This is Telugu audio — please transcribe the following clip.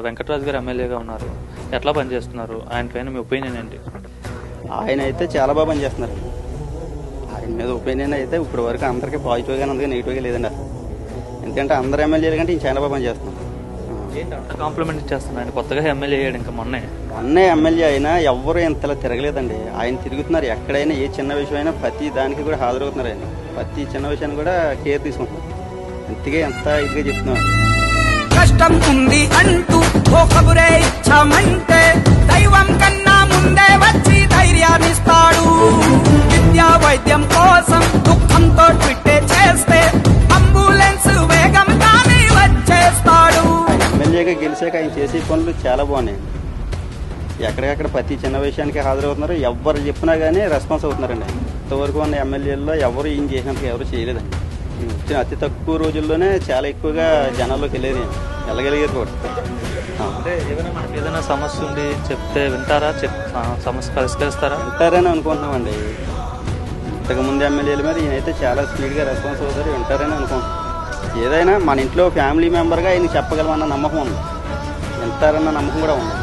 వెంకటరాజు గారు ఎమ్మెల్యేగా ఉన్నారు. ఎట్లా పనిచేస్తున్నారు? ఆయన పైన మీ ఒపీనియన్ ఏంటి? ఆయన అయితే చాలా బాగా పనిచేస్తున్నారు. ఆయన మీద ఒపీనియన్ అయితే ఇప్పటి వరకు అందరికీ పాజిటివ్గానే ఉంది నెగిటివ్గా లేదండి ఎందుకంటే అందరు ఎమ్మెల్యేలు కంటే చాలా బాగా పనిచేస్తున్నారు. కాంప్లిమెంట్ ఇచ్చేస్తున్నారు? ఆయన కొత్తగా ఎమ్మెల్యే అయ్యాడు ఇంకా మొన్నే. మొన్నే ఎమ్మెల్యే అయినా ఎవ్వరు ఇంతలా తిరగలేదండి. ఆయన తిరుగుతున్నారు. ఎక్కడైనా ఏ చిన్న విషయం అయినా ప్రతి దానికి కూడా హాజరవుతున్నారు ఆయన. ప్రతి చిన్న విషయాన్ని కూడా కేర్ తీసుకుంటున్నారు. ఇంతగా ఎంత ఇదిగా చెప్తున్నారు? కష్టం ఉంది అంటూ ఓ కబురే ఇచ్చామంటే దైవం కన్నా ముందే వచ్చి ధైర్యాన్నిస్తాడు. విద్యా వైద్యం కోసం దుఃఖంతో ట్విట్టే చేస్తే అంబులెన్స్ వేగం కానీ వచ్చేస్తాడు. ఎమ్మెల్యేగా గెలిచాక ఆయన చేసే పనులు చాలా బాగున్నాయి. ఎక్కడికక్కడ ప్రతి చిన్న విషయానికి హాజరవుతున్నారు. ఎవరు చెప్పినా కానీ రెస్పాన్స్ అవుతున్నారండి. ఇంతవరకు ఉన్న ఎమ్మెల్యేల్లో ఎవరు ఏం చేసినందుకు ఎవరు చేయలేదండి. వచ్చిన అతి తక్కువ రోజుల్లోనే చాలా ఎక్కువగా జనాల్లోకి వెళ్ళేది. వెళ్ళగలిగేది కూడా. అంటే ఏదైనా మనకి ఏదైనా సమస్య ఉండి చెప్తే వింటారా చెప్ సమస్య పరిష్కరిస్తారా వింటారని అనుకుంటున్నామండి ఇంతకు ముందు ఎమ్మెల్యేల మీద ఈయనైతే చాలా స్పీడ్గా రెస్పాన్స్ అవుతారు వింటారని అనుకుంటున్నాం ఏదైనా మన ఇంట్లో ఫ్యామిలీ మెంబర్గా ఆయన చెప్పగలమన్న నమ్మకం ఉంది వింటారన్న నమ్మకం కూడా ఉంది.